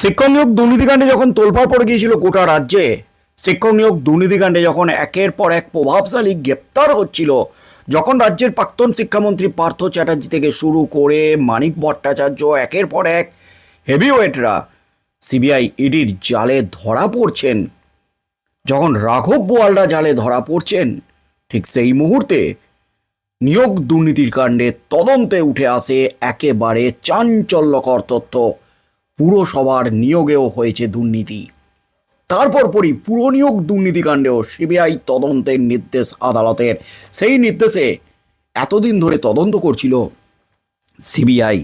শিক্ষক নিয়োগ দুর্নীতিকাণ্ডে যখন তোলপাড় পড়ে গিয়েছিল গোটা রাজ্যে, শিক্ষক নিয়োগ দুর্নীতিকাণ্ডে যখন একের পর এক প্রভাবশালী গ্রেপ্তার হচ্ছিল, যখন রাজ্যের প্রাক্তন শিক্ষামন্ত্রী পার্থ চ্যাটার্জি থেকে শুরু করে মানিক ভট্টাচার্য, একের পর এক হেভিওয়েটরা সিবিআই ইডির জালে ধরা পড়ছেন, যখন রাঘব বোয়ালরা জালে ধরা পড়ছেন, ঠিক সেই মুহূর্তে নিয়োগ দুর্নীতির কাণ্ডে তদন্তে উঠে আসে একেবারে চাঞ্চল্যকর তথ্য। পুরসভার নিয়োগেও হয়েছে দুর্নীতি। তারপর পরই পুরনিয়োগ দুর্নীতিকাণ্ডেও সিবিআই তদন্তের নির্দেশ আদালতের। সেই নির্দেশে এতদিন ধরে তদন্ত করছিল সিবিআই।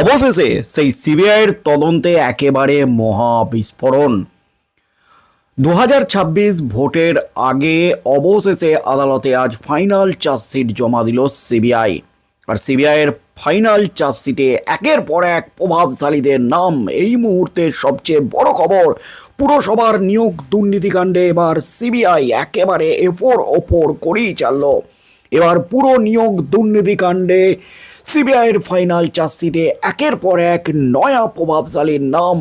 অবশেষে সেই সিবিআইয়ের তদন্তে একেবারে মহা বিস্ফোরণ। দু ভোটের আগে অবশেষে আদালতে আজ ফাইনাল চার্জশিট জমা দিল সিবিআই। আর সিবিআইয়ের ফাইনাল চার্জশিটে একের পর এক প্রভাবশালীদের নাম এই মুহূর্তের সবচেয়ে বড় খবর। পুরসভার নিয়োগ দুর্নীতিকাণ্ডে এবার সিবিআই একেবারে এফোর ওপর করেই চাললো। এবার পুরো নিয়োগ দুর্নীতিকাণ্ডে সিবিআইয়ের ফাইনাল চার্জশিটে একের পর এক নয়া প্রভাবশালীর নাম।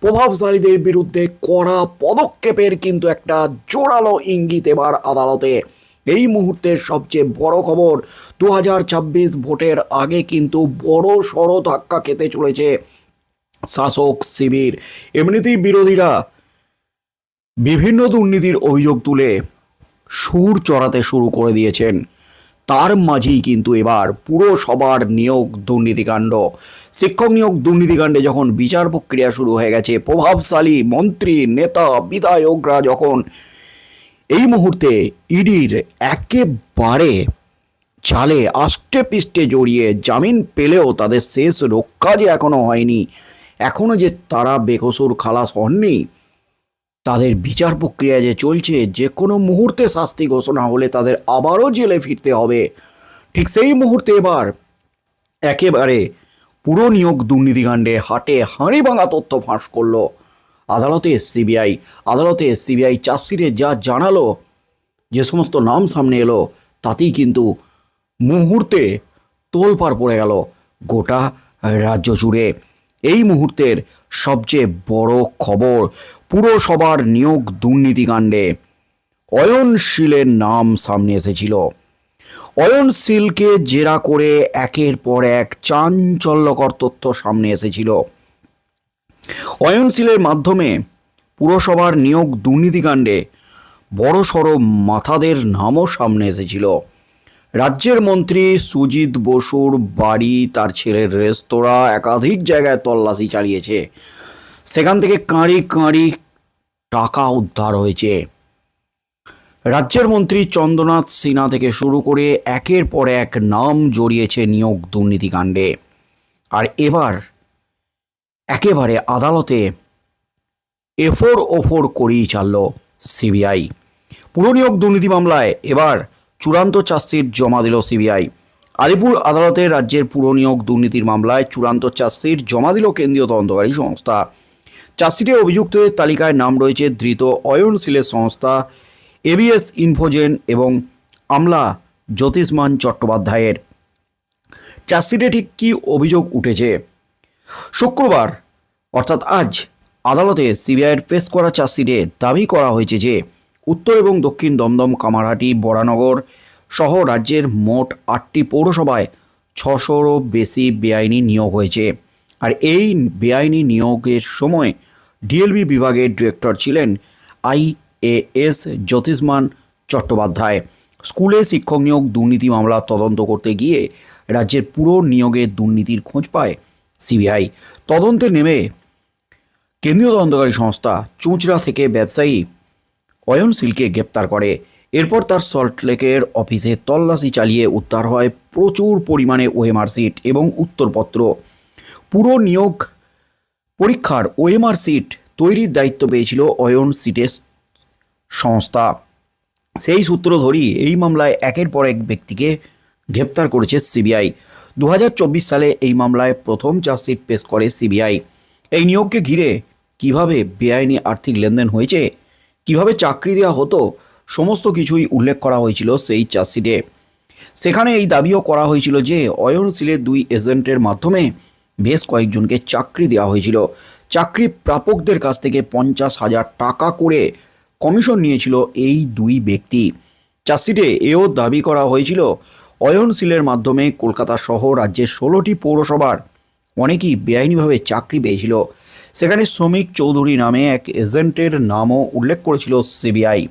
প্রভাবশালীদের বিরুদ্ধে কড়া পদক্ষেপের কিন্তু একটা জোরালো ইঙ্গিত এবার আদালতে। এই মুহূর্তের সবচেয়ে বড় খবর দু হাজার ছাব্বিশ ভোটের আগে কিন্তু বড় সড়ো ধাক্কা খেতে চলেছে শাসক শিবির। এমনিতেই বিরোধীরা বিভিন্ন দুর্নীতির অভিযোগ তুলে সুর চড়াতে শুরু করে দিয়েছেন। তার মাঝেই কিন্তু এবার পুরসভার নিয়োগ দুর্নীতিকাণ্ড। শিক্ষক নিয়োগ দুর্নীতিকাণ্ডে যখন বিচার প্রক্রিয়া শুরু হয়ে গেছে, প্রভাবশালী মন্ত্রী, নেতা, বিধায়করা যখন এই মুহূর্তে ইডির একেবারে চালে আষ্টে পিষ্টে জড়িয়ে জামিন পেলেও তাদের শেষ রক্ষা যে এখনও হয়নি এখনও যে তারা বেকসুর খালাস হননি, তাদের বিচার প্রক্রিয়া যে চলছে, যে কোনো মুহূর্তে শাস্তি ঘোষণা হলে তাদের আবারও জেলে ফিরতে হবে। ঠিক সেই মুহূর্তে এবার একেবারে পুরো নিয়োগ দুর্নীতিকাণ্ডে হাটে হাঁড়ি ভাঙা তথ্য ফাঁস করল। আদালতে সিবিআই আদালতে সিবিআই চার্জশিটে যা জানালো, যে সমস্ত নাম সামনে এলো, তাতেই কিন্তু মুহূর্তে তোলপাড় পড়ে গেল গোটা রাজ্য জুড়ে। এই মুহূর্তের সবচেয়ে বড় খবর পুরসভার নিয়োগ দুর্নীতিকাণ্ডে। অয়নশীলের নাম সামনে এসেছিল। অয়নশীলকে জেরা করে একের পর এক চাঞ্চল্যকর তথ্য সামনে এসেছিল। অয়নশীলের মাধ্যমে পুরসভার নিয়োগ দুর্নীতিকাণ্ডে বড় সড় মাথাদের নামও সামনে এসেছিল। রাজ্যের মন্ত্রী সুজিত বসুর বাড়ি, তার ছেলের রেস্তোরাঁ একাধিক জায়গায় তল্লাশি চালিয়েছে। সেখান থেকে কাঁড়ি কাঁড়ি টাকা উদ্ধার হয়েছে। রাজ্যের মন্ত্রী চন্দ্রনাথ সিনহা থেকে শুরু করে একের পর এক নাম জড়িয়েছে নিয়োগ দুর্নীতিকাণ্ডে। আর এবার একেবারে আদালতে এফোর ওফোর করেই চালল সিবিআই। পুরনিয়োগ দুর্নীতি মামলায় এবার চূড়ান্ত চার্জশিট জমা দিল সিবিআই। আলিপুর আদালতে রাজ্যের পুরনিয়োগ দুর্নীতির মামলায় চূড়ান্ত চার্জশিট জমা দিল কেন্দ্রীয় তদন্তকারী সংস্থা। চার্জশিটে অভিযুক্তদের তালিকায় নাম রয়েছে ধৃত অয়নশীলের সংস্থা, এবিএস ইনফোজেন এবং আমলা জ্যোতিষমান চট্টোপাধ্যায়ের। চার্জশিটে ঠিক কী অভিযোগ উঠেছে? শুক্রবার, অর্থাৎ আজ, আদালতে সিবিআইয়ের পেশ করা চার্জশিটে দাবি করা হয়েছে যে, উত্তর এবং দক্ষিণ দমদম কামারহাটি বরানগর সহ রাজ্যের মোট আটটি পৌরসভায় ছশোরও বেশি বেআইনি নিয়োগ হয়েছে। আর এই বেআইনি নিয়োগের সময় ডিএলবি বিভাগের ডিরেক্টর ছিলেন আইএএস জ্যোতিষমান চট্টোপাধ্যায়। স্কুলে শিক্ষক নিয়োগ, দুর্নীতি মামলা তদন্ত করতে গিয়ে রাজ্যের পুরো নিয়োগের দুর্নীতির খোঁজ পায় সিবিআই। তদন্তে নেমে কেন্দ্রীয় তদন্তকারী সংস্থা চুঁচড়া থেকে ব্যবসায়ী অয়নশীলকে গ্রেপ্তার করে। এরপর তার সল্টলেকের অফিসে তল্লাশি চালিয়ে উদ্ধার হয় প্রচুর পরিমাণে ওএমআর সিট এবং উত্তরপত্র। পুরো নিয়োগ পরীক্ষার ওএমআর সিট তৈরির দায়িত্ব পেয়েছিল অয়ন সিটের সংস্থা। সেই সূত্র ধরি এই মামলায় একের পর এক ব্যক্তিকে গ্রেপ্তার করেছে সিবিআই। দু হাজার চব্বিশ সালে এই মামলায় প্রথম চার্জশিট পেশ করে সিবিআই। এই নিয়োগকে ঘিরে কীভাবে বেআইনি আর্থিক লেনদেন হয়েছে, কীভাবে চাকরি দেওয়া হতো, সমস্ত কিছুই উল্লেখ করা হয়েছিল সেই চার্জশিটে সেখানে এই দাবিও করা হয়েছিল যে অয়নশীলের দুই এজেন্টের মাধ্যমে বেশ কয়েকজনকে চাকরি দেওয়া হয়েছিল। চাকরি প্রাপকদের কাছ থেকে পঞ্চাশ হাজার টাকা করে কমিশন নিয়েছিল এই দুই ব্যক্তি। চার্জশিটে এও দাবি করা হয়েছিল অয়নশীলের মাধ্যমে কলকাতা সহ রাজ্যের ষোলোটি পৌরসভার অনেকেই বেআইনিভাবে চাকরি পেয়েছিল। সেখানে শ্রমিক চৌধুরী নামে এক এজেন্টের নামও উল্লেখ করেছিল সিবিআই।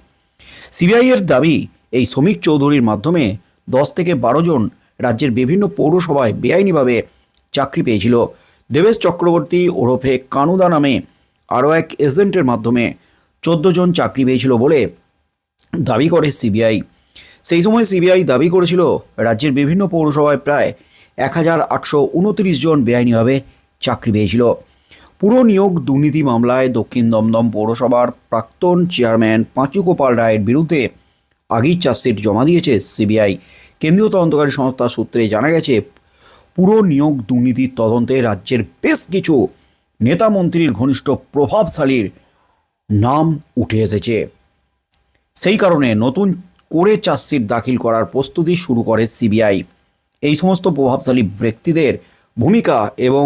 সিবিআই এর দাবি, এই শ্রমিক চৌধুরীর মাধ্যমে দশ থেকে বারো জন রাজ্যের বিভিন্ন পৌরসভায় বেআইনিভাবে চাকরি পেয়েছিল। দেবেশ চক্রবর্তী ওরফে কানুদা নামে আরও এক এজেন্টের মাধ্যমে চোদ্দ জন চাকরি পেয়েছিল বলে দাবি করে সিবিআই। সেই সময় সিবিআই দাবি করেছিল, রাজ্যের বিভিন্ন পৌরসভায় প্রায় এক হাজার আটশো উনত্রিশ জন বেআইনিভাবে চাকরি পেয়েছিল। পুরো নিয়োগ দুর্নীতি মামলায় দক্ষিণ দমদম পৌরসভার প্রাক্তন চেয়ারম্যান পাঁচু গোপাল রায়ের বিরুদ্ধে আগেই চার্জশিট জমা দিয়েছে সিবিআই। কেন্দ্রীয় তদন্তকারী সংস্থা সূত্রে জানা গেছে, পুরো নিয়োগ দুর্নীতির তদন্তে রাজ্যের বেশ কিছু নেতা মন্ত্রীর ঘনিষ্ঠ প্রভাবশালীর নাম উঠে এসেছে। সেই কারণে নতুন করে চার্জশিট দাখিল করার প্রস্তুতি শুরু করে সিবিআই। এই সমস্ত প্রভাবশালী ব্যক্তিদের ভূমিকা এবং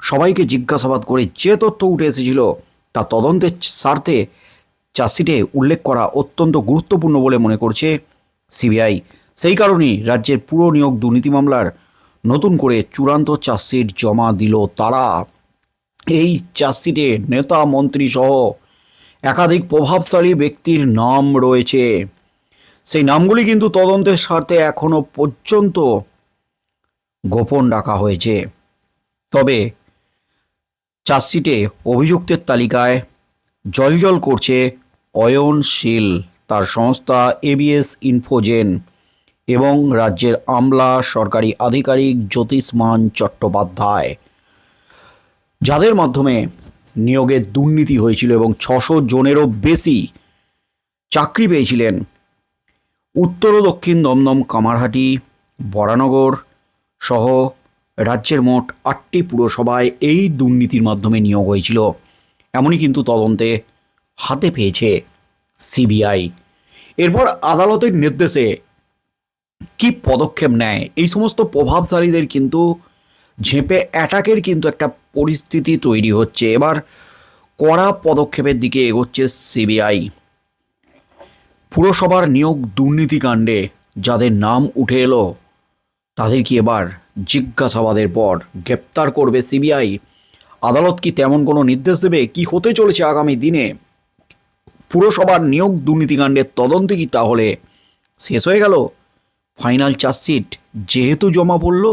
সবাইকে জিজ্ঞাসাবাদ করে যে তথ্য উঠে এসেছিল তা তদন্তের স্বার্থে চার্জশিটে উল্লেখ করা অত্যন্ত গুরুত্বপূর্ণ বলে মনে করছে সিবিআই। সেই কারণেই রাজ্যের পুরো নিয়োগ দুর্নীতি মামলার নতুন করে চূড়ান্ত চার্জশিট জমা দিল তারা। এই চার্জশিটে নেতা মন্ত্রী সহ একাধিক প্রভাবশালী ব্যক্তির নাম রয়েছে। সেই নামগুলি কিন্তু তদন্তের স্বার্থে এখনও পর্যন্ত গোপন রাখা হয়েছে। তবে চার্জশিটে অভিযুক্তের তালিকায় জলজল করছে অয়নশীল, তার সংস্থা এবিএস ইনফোজেন এবং রাজ্যের আমলা সরকারি আধিকারিক জ্যোতিষ্মান চট্টোপাধ্যায়, যাদের মাধ্যমে নিয়োগের দুর্নীতি হয়েছিল এবং ছশো জনেরও বেশি চাকরি পেয়েছিলেন উত্তর ও দক্ষিণ দমদম কামারহাটি, বরানগর সহ রাজ্যের মোট আটটি পুরসভায় এই দুর্নীতির মাধ্যমে নিয়োগ হয়েছিল। এমনই কিন্তু তদন্তে হাতে পেয়েছে সিবিআই। এরপর আদালতের নির্দেশে কি পদক্ষেপ নেয়? এই সমস্ত প্রভাবশালীদের কিন্তু ঝেঁপে অ্যাটাকের কিন্তু একটা পরিস্থিতি তৈরি হচ্ছে। এবার কড়া পদক্ষেপের দিকে এগোচ্ছে সিবিআই। পুরসভার নিয়োগ দুর্নীতিকাণ্ডে যাদের নাম উঠে এলো, তাদের কি এবার জিজ্ঞাসাবাদের পর গ্রেপ্তার করবে সিবিআই? আদালত কি তেমন কোনো নির্দেশ দেবে? কি হতে চলেছে আগামী দিনে? পুরসভার নিয়োগ দুর্নীতিকাণ্ডের তদন্ত কি তাহলে? শেষ হয়ে গেল? ফাইনাল চার্জশিট যেহেতু জমা পড়ল,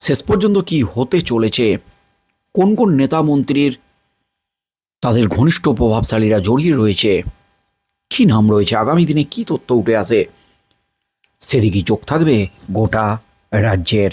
শেষ পর্যন্ত কি হতে চলেছে? কোন কোন নেতা মন্ত্রীর তাদের ঘনিষ্ঠ প্রভাবশালীরা জড়িয়ে রয়েছে? কি নাম রয়েছে? আগামী দিনে কি তথ্য উঠে আসে? সেদিকেই চোখ থাকবে গোটা রাজ্যের